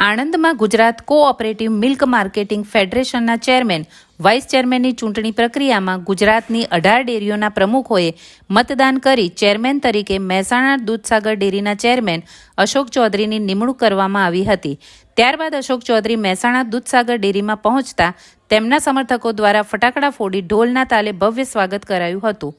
આણંદમાં Gujarat cooperative milk marketing ફેડરેશનના chairman, vice ચેરમેનની ચૂંટણી પ્રક્રિયામાં ગુજરાતની અઢાર ડેરીઓના પ્રમુખોએ મતદાન કરી ચેરમેન તરીકે મહેસાણા દૂધસાગર ડેરીના ચેરમેન અશોક ચૌધરીની નિમણૂક કરવામાં આવી હતી. ત્યારબાદ અશોક ચૌધરી મહેસાણા દૂધસાગર ડેરીમાં પહોંચતા તેમના સમર્થકો દ્વારા ફટાકડા ફોડી ઢોલના તાલે ભવ્ય સ્વાગત કરાયું હતું.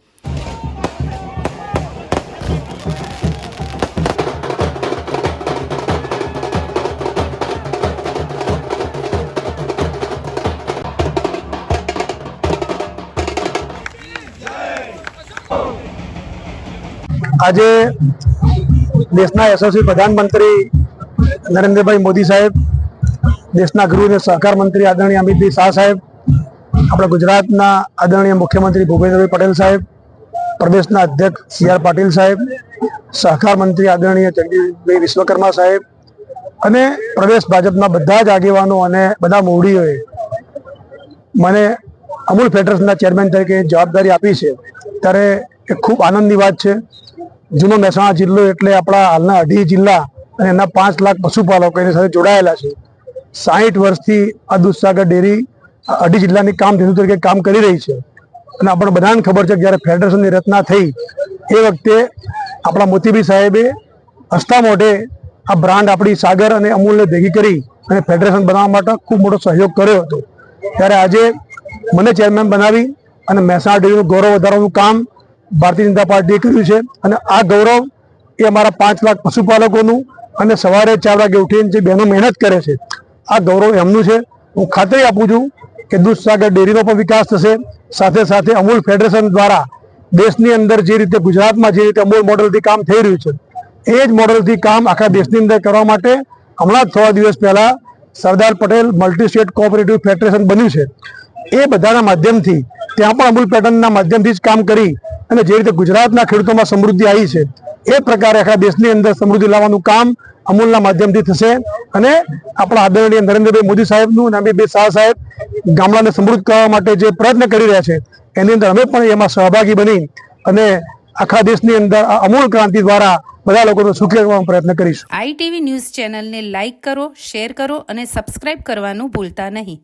આજે દેશના યશસ્વી પ્રધાનમંત્રી નરેન્દ્રભાઈ મોદી સાહેબ, દેશના ગૃહ અને સહકાર મંત્રી આદરણીય અમિતભાઈ શાહ સાહેબ, આપણા ગુજરાતના આદરણીય મુખ્યમંત્રી ભૂપેન્દ્રભાઈ પટેલ સાહેબ, પ્રદેશના અધ્યક્ષ સી આર પાટીલ સાહેબ, સહકાર મંત્રી આદરણીય જગદીશભાઈ વિશ્વકર્મા સાહેબ અને પ્રદેશ ભાજપના બધા જ આગેવાનો અને બધા મોવડીઓએ મને અમૂલ ફેડરેશનના ચેરમેન તરીકે જવાબદારી આપી છે. ત્યારે એ ખૂબ આનંદની વાત છે. જૂનો મહેસાણા જિલ્લો એટલે આપણા હાલના અઢી જિલ્લા અને એના પાંચ લાખ પશુપાલકો એની સાથે જોડાયેલા છે. સાહીઠ વર્ષથી આ દૂધસાગર ડેરી અઢી જિલ્લાની કામ ધેનુ તરીકે કામ કરી રહી છે. અને આપણને બધાને ખબર છે કે જ્યારે ફેડરેશનની રચના થઈ, એ વખતે આપણા મોતીબી સાહેબે હસતા મોઢે આ બ્રાન્ડ આપણી સાગર અને અમૂલને ભેગી કરી અને ફેડરેશન બનાવવા માટે ખૂબ મોટો સહયોગ કર્યો હતો. ત્યારે આજે મને ચેરમેન બનાવી અને મહેસાણા ડેરીનું ગૌરવ વધારવાનું કામ ભારતીય જનતા પાર્ટીએ કર્યું છે. અને આ ગૌરવ એ અમારા પાંચ લાખ પશુપાલકોનું અને સવારે ચાર વાગે ઉઠીને જે બહેનો મહેનત કરે છે, આ ગૌરવ એમનું છે. હું ખાતરી આપું છું કે દૂધસાગર ડેરીનો પણ વિકાસ થશે. સાથે સાથે અમૂલ ફેડરેશન દ્વારા દેશની અંદર જે રીતે ગુજરાતમાં જે રીતે અમૂલ મોડલથી કામ થઈ રહ્યું છે, એ જ મોડલથી કામ આખા દેશની અંદર કરવા માટે હમણાં જ થોડા દિવસ પહેલાં Sardar Patel multi state cooperative federation બન્યું છે. એ બધાના માધ્યમથી ત્યાં પણ અમૂલ પેટર્નના માધ્યમથી જ કામ કરી અને જે રીતે ગુજરાતના ખેડૂતોમાં સમૃદ્ધિ આવી છે, એ પ્રકારે આખા દેશની અંદર સમૃદ્ધિ લાવવાનું કામ અમૂલના માધ્યમથી થશે અને આપણા આદરણીય નરેન્દ્રભાઈ મોદી સાહેબનું અને બે શાહ સાહેબ ગામડાને સમૃદ્ધ કરવા માટે જે પ્રયત્ન કરી રહ્યા છે, એની અંદર અમે પણ એમાં સહભાગી બની અને આખા દેશની અંદર અમૂલ ક્રાંતિ દ્વારા બધા લોકોનો સુખી કરવાનો પ્રયત્ન કરીશું. આઈટીવી ન્યૂઝ ચેનલને લાઇક કરો, શેર કરો અને સબસ્ક્રાઇબ કરવાનું ભૂલતા નહીં.